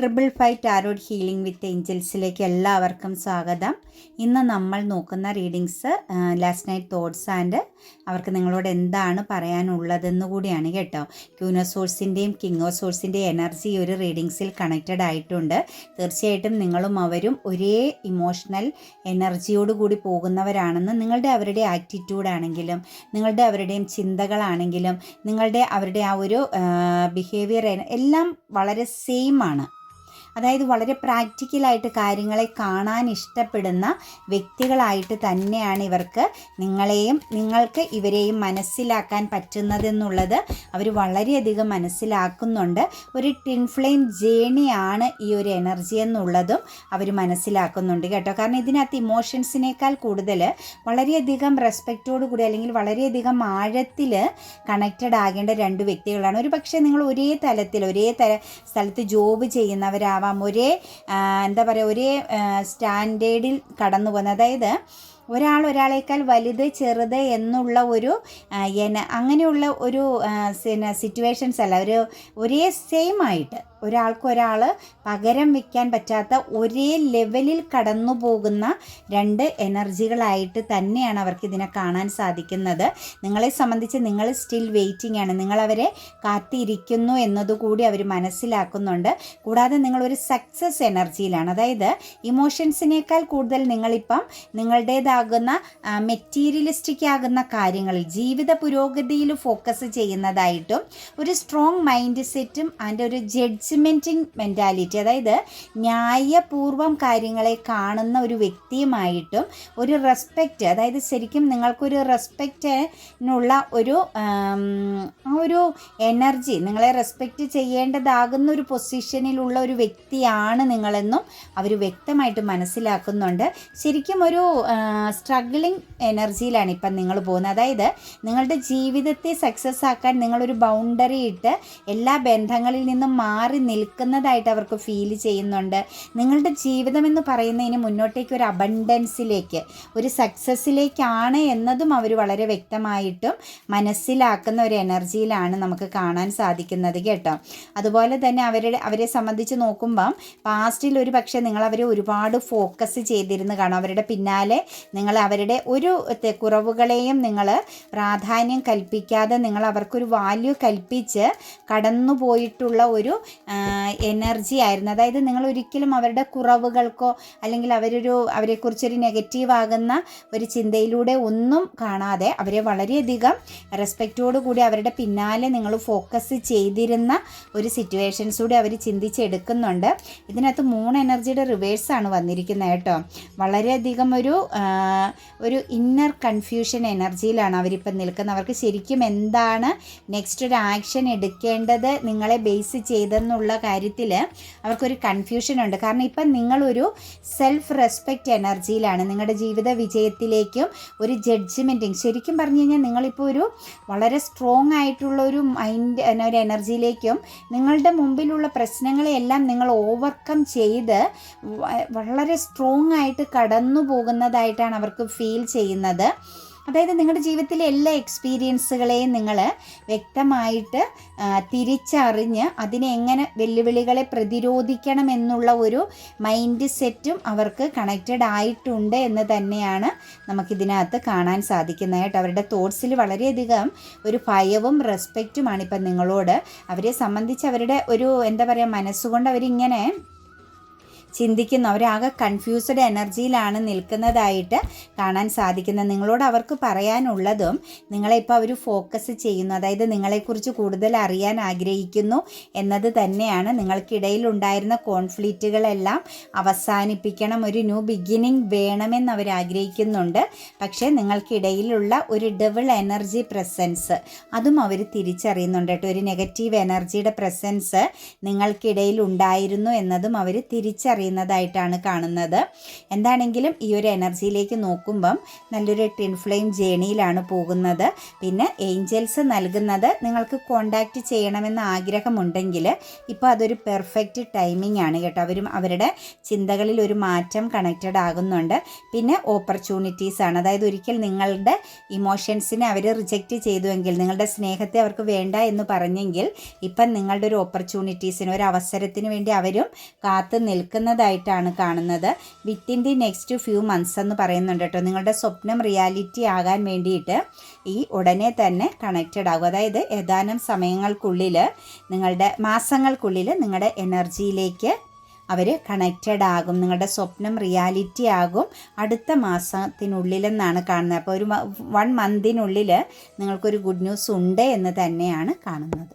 Triple five tarot healing with ഏഞ്ചൽസിലേക്ക് എല്ലാവർക്കും സ്വാഗതം. ഇന്ന് നമ്മൾ നോക്കുന്ന readings last night thoughts and അവർക്ക് നിങ്ങളോട് എന്താണ് പറയാനുള്ളതെന്ന് കൂടിയാണ് കേട്ടോ. ക്യൂനോ സോഴ്സിന്റെയും കിങ്ങോ സോഴ്സിന്റെയും എനർജി ഒരു റീഡിങ്സിൽ കണക്റ്റഡ് ആയിട്ടുണ്ട്. തീർച്ചയായിട്ടും നിങ്ങളും അവരും ഒരേ ഇമോഷണൽ എനർജിയോട് കൂടി പോകുന്നവരാണെന്ന് നിങ്ങളുടെ അവരുടെ ആറ്റിറ്റ്യൂഡ് ആണെങ്കിലും നിങ്ങളുടെ അവരുടെയും ചിന്തകളാണെങ്കിലും നിങ്ങളുടെ അവരുടെ ആ ഒരു ബിഹേവിയർ എല്ലാം വളരെ സെയിം ആണ്. അതായത് വളരെ പ്രാക്ടിക്കലായിട്ട് കാര്യങ്ങളെ കാണാൻ ഇഷ്ടപ്പെടുന്ന വ്യക്തികളായിട്ട് തന്നെയാണ് ഇവർക്ക് നിങ്ങളെയും നിങ്ങൾക്ക് ഇവരെയും മനസ്സിലാക്കാൻ പറ്റുന്നതെന്നുള്ളത് അവർ വളരെയധികം മനസ്സിലാക്കുന്നുണ്ട്. ഒരു ടിൻഫ്ലെയിം ജേണിയാണ് ഈ ഒരു എനർജി എന്നുള്ളതും അവർ മനസ്സിലാക്കുന്നുണ്ട് കേട്ടോ. കാരണം ഇതിനകത്ത് ഇമോഷൻസിനേക്കാൾ കൂടുതൽ വളരെയധികം റെസ്പെക്റ്റോട് കൂടി അല്ലെങ്കിൽ വളരെയധികം ആഴത്തിൽ കണക്റ്റഡ് ആകേണ്ട രണ്ട് വ്യക്തികളാണ്. ഒരു പക്ഷേ നിങ്ങൾ ഒരേ തലത്തിൽ ഒരേ തല സ്ഥലത്ത് ജോബ് ചെയ്യുന്നവരാവാം ഒരേ എന്താ പറയുക ഒരേ സ്റ്റാൻഡേർഡിൽ കടന്നു പോകുന്നത്. അതായത് ഒരാൾ ഒരാളേക്കാൾ വലുത് ചെറുത് എന്നുള്ള ഒരു എന അങ്ങനെയുള്ള ഒരു സിറ്റുവേഷൻസ് അല്ല. ഒരു ഒരേ സെയിം ആയിട്ട് ഒരാൾക്ക് ഒരാൾ പകരം വയ്ക്കാൻ പറ്റാത്ത ഒരേ ലെവലിൽ കടന്നു പോകുന്ന രണ്ട് എനർജികളായിട്ട് തന്നെയാണ് അവർക്ക് ഇതിനെ കാണാൻ സാധിക്കുന്നത്. നിങ്ങളെ സംബന്ധിച്ച് നിങ്ങൾ സ്റ്റിൽ വെയിറ്റിംഗ് ആണ്. നിങ്ങളവരെ കാത്തിരിക്കുന്നു എന്നതുകൂടി അവർ മനസ്സിലാക്കുന്നുണ്ട്. കൂടാതെ നിങ്ങളൊരു സക്സസ് എനർജിയിലാണ് അതായത് ഇമോഷൻസിനേക്കാൾ കൂടുതൽ നിങ്ങളിപ്പം നിങ്ങളുടേതാകുന്ന മെറ്റീരിയലിസ്റ്റിക് ആകുന്ന കാര്യങ്ങളിൽ ജീവിത പുരോഗതിയിൽ ഫോക്കസ് ചെയ്യുന്നതായിട്ടും ഒരു സ്ട്രോങ് മൈൻഡ് സെറ്റും അതിന്റെ ഒരു ജഡ്ജ്മെന്റിങ് മെന്റാലിറ്റി അതായത് ന്യായപൂർവം കാര്യങ്ങളെ കാണുന്ന ഒരു വ്യക്തിയുമായിട്ടും ഒരു റെസ്പെക്റ്റ് അതായത് ശരിക്കും നിങ്ങൾക്കൊരു റെസ്പെക്റ്റിനുള്ള ഒരു ഒരു എനർജി നിങ്ങളെ റെസ്പെക്റ്റ് ചെയ്യേണ്ടതാകുന്ന ഒരു പൊസിഷനിലുള്ള ഒരു വ്യക്തിയാണ് നിങ്ങളെന്നും അവർ വ്യക്തമായിട്ട് മനസ്സിലാക്കുന്നുണ്ട്. ശരിക്കും ഒരു സ്ട്രഗ്ലിംഗ് എനർജിയിലാണ് ഇപ്പം നിങ്ങൾ പോകുന്നത്. അതായത് നിങ്ങളുടെ ജീവിതത്തെ സക്സസ് ആക്കാൻ നിങ്ങളൊരു ബൗണ്ടറി ഇട്ട് എല്ലാ ബന്ധങ്ങളിൽ നിന്നും മാറി നിൽക്കുന്നതായിട്ട് അവർക്ക് ഫീൽ ചെയ്യുന്നുണ്ട്. നിങ്ങളുടെ ജീവിതം എന്ന് പറയുന്നതിന് മുന്നോട്ടേക്ക് ഒരു അബണ്ടൻസിലേക്ക് ഒരു സക്സസ്സിലേക്കാണ് എന്നതും അവർ വളരെ വ്യക്തമായിട്ടും മനസ്സിലാക്കുന്ന ഒരു എനർജിയിലാണ് നമുക്ക് കാണാൻ സാധിക്കുന്നത് കേട്ടോ. അതുപോലെ തന്നെ അവരുടെ അവരെ സംബന്ധിച്ച് നോക്കുമ്പം പാസ്റ്റിൽ ഒരു പക്ഷേ നിങ്ങൾ അവരെ ഒരുപാട് ഫോക്കസ് ചെയ്തിരുന്നു കാണും. അവരുടെ പിന്നാലെ നിങ്ങൾ അവരുടെ ഒരു കുറവുകളെയും നിങ്ങൾ പ്രാധാന്യം കൽപ്പിക്കാതെ നിങ്ങൾ അവർക്കൊരു വാല്യൂ കൽപ്പിച്ച് കടന്നുപോയിട്ടുള്ള ഒരു എനർജി ആയിരുന്നു. അതായത് നിങ്ങൾ ഒരിക്കലും അവരുടെ കുറവുകൾക്കോ അല്ലെങ്കിൽ അവരൊരു അവരെക്കുറിച്ചൊരു നെഗറ്റീവ് ആകുന്ന ഒരു ചിന്തയിലൂടെ ഒന്നും കാണാതെ അവരെ വളരെയധികം റെസ്പെക്റ്റോടുകൂടി അവരുടെ പിന്നാലെ നിങ്ങൾ ഫോക്കസ് ചെയ്തിരുന്ന ഒരു സിറ്റുവേഷൻസ് കൂടി അവർ ചിന്തിച്ചെടുക്കുന്നുണ്ട്. ഇതിനകത്ത് മൂന്ന് എനർജിയുടെ റിവേഴ്സാണ് വന്നിരിക്കുന്നത് കേട്ടോ. വളരെയധികം ഒരു ഒരു ഇന്നർ കൺഫ്യൂഷൻ എനർജിയിലാണ് അവരിപ്പം നിൽക്കുന്നത്. അവർക്ക് ശരിക്കും എന്താണ് നെക്സ്റ്റ് ഒരു ആക്ഷൻ എടുക്കേണ്ടത് നിങ്ങളെ ബേസ് ചെയ്തെന്നുള്ള കാര്യത്തിൽ അവർക്കൊരു കൺഫ്യൂഷൻ ഉണ്ട്. കാരണം ഇപ്പം നിങ്ങളൊരു സെൽഫ് റെസ്പെക്റ്റ് എനർജിയിലാണ് നിങ്ങളുടെ ജീവിത വിജയത്തിലേക്കും ഒരു ജഡ്ജ്മെന്റിങ് ശരിക്കും പറഞ്ഞു കഴിഞ്ഞാൽ നിങ്ങളിപ്പോൾ ഒരു വളരെ സ്ട്രോങ് ആയിട്ടുള്ള ഒരു മൈൻഡ് ഒരു എനർജിയിലേക്കും നിങ്ങളുടെ മുമ്പിലുള്ള പ്രശ്നങ്ങളെയെല്ലാം നിങ്ങൾ ഓവർകം ചെയ്ത് വളരെ സ്ട്രോങ് ആയിട്ട് കടന്നു പോകുന്നതായിട്ടാണ് അവർക്ക് ഫീൽ ചെയ്യുന്നത്. അതായത് നിങ്ങളുടെ ജീവിതത്തിലെ എല്ലാ എക്സ്പീരിയൻസുകളെയും നിങ്ങൾ വ്യക്തമായിട്ട് തിരിച്ചറിഞ്ഞ് അതിനെ എങ്ങനെ വെല്ലുവിളികളെ പ്രതിരോധിക്കണം എന്നുള്ള ഒരു മൈൻഡ് സെറ്റും അവർക്ക് കണക്റ്റഡ് ആയിട്ടുണ്ട് എന്ന് തന്നെയാണ് നമുക്കിതിനകത്ത് കാണാൻ സാധിക്കുന്നത് കേട്ടോ അവരുടെ തോട്ട്സിൽ വളരെയധികം ഒരു ഭയവും റെസ്പെക്റ്റുമാണ് ഇപ്പം നിങ്ങളോട്. അവരെ സംബന്ധിച്ച് അവരുടെ ഒരു എന്താ പറയുക മനസ്സുകൊണ്ട് അവരിങ്ങനെ ചിന്തിക്കുന്നു. അവരാകെ കൺഫ്യൂസ്ഡ് എനർജിയിലാണ് നിൽക്കുന്നതായിട്ട് കാണാൻ സാധിക്കുന്നത്. നിങ്ങളോട് അവർക്ക് പറയാനുള്ളതും നിങ്ങളെ ഇപ്പോൾ അവർ ഫോക്കസ് ചെയ്യുന്നു. അതായത് നിങ്ങളെക്കുറിച്ച് കൂടുതൽ അറിയാൻ ആഗ്രഹിക്കുന്നു എന്നത് തന്നെയാണ്. നിങ്ങൾക്കിടയിൽ ഉണ്ടായിരുന്ന കോൺഫ്ലിക്റ്റുകളെല്ലാം അവസാനിപ്പിക്കണം. ഒരു ന്യൂ ബിഗിനിങ് വേണമെന്ന് അവർ ആഗ്രഹിക്കുന്നുണ്ട്. പക്ഷേ നിങ്ങൾക്കിടയിലുള്ള ഒരു ഡബിൾ എനർജി പ്രസൻസ് അതും അവർ തിരിച്ചറിയുന്നുണ്ട് കേട്ടോ. ഒരു നെഗറ്റീവ് എനർജിയുടെ പ്രസൻസ് നിങ്ങൾക്കിടയിൽ ഉണ്ടായിരുന്നു എന്നതും അവർ തിരിച്ചറിയുന്നുണ്ട്. അറിയുന്നതായിട്ടാണ് കാണുന്നത്. എന്താണെങ്കിലും ഈ ഒരു എനർജിയിലേക്ക് നോക്കുമ്പം നല്ലൊരു ടിൻ ഫ്ലെയിം ജേണിയിലാണ് പോകുന്നത്. പിന്നെ ഏഞ്ചൽസ് നൽകുന്നത് നിങ്ങൾക്ക് കോണ്ടാക്റ്റ് ചെയ്യണമെന്ന് ആഗ്രഹമുണ്ടെങ്കിൽ ഇപ്പോൾ അതൊരു പെർഫെക്റ്റ് ടൈമിംഗ് ആണ് കേട്ടോ. അവരും അവരുടെ ചിന്തകളിൽ ഒരു മാറ്റം കണക്റ്റഡ് ആകുന്നുണ്ട്. പിന്നെ ഓപ്പർച്യൂണിറ്റീസ് ആണ്. അതായത് ഒരിക്കൽ നിങ്ങളുടെ ഇമോഷൻസിനെ അവർ റിജക്റ്റ് ചെയ്തുവെങ്കിൽ നിങ്ങളുടെ സ്നേഹത്തെ അവർക്ക് വേണ്ട എന്ന് പറഞ്ഞെങ്കിൽ ഇപ്പം നിങ്ങളുടെ ഒരു ഓപ്പർച്യൂണിറ്റീസിന് ഒരു അവസരത്തിന് വേണ്ടി അവരും കാത്തു നിൽക്കുന്നതായിട്ടാണ് കാണുന്നത്. Within the next few months എന്ന് പറയുന്നുണ്ട് കേട്ടോ. നിങ്ങളുടെ സ്വപ്നം റിയാലിറ്റി ആകാൻ വേണ്ടിയിട്ട് ഈ ഉടനെ തന്നെ കണക്റ്റഡ് ആകും. അതായത് ഏതാനും സമയങ്ങൾക്കുള്ളിൽ നിങ്ങളുടെ മാസങ്ങൾക്കുള്ളിൽ നിങ്ങളുടെ എനർജിയിലേക്ക് അവർ കണക്റ്റഡ് ആകും. നിങ്ങളുടെ സ്വപ്നം റിയാലിറ്റി ആകും. അടുത്ത മാസത്തിനുള്ളിലെന്നാണ് കാണുന്നത്. അപ്പോൾ ഒരു വൺ മന്തിനുള്ളിൽ നിങ്ങൾക്കൊരു ഗുഡ് ന്യൂസ് ഉണ്ട് എന്ന് തന്നെയാണ് കാണുന്നത്.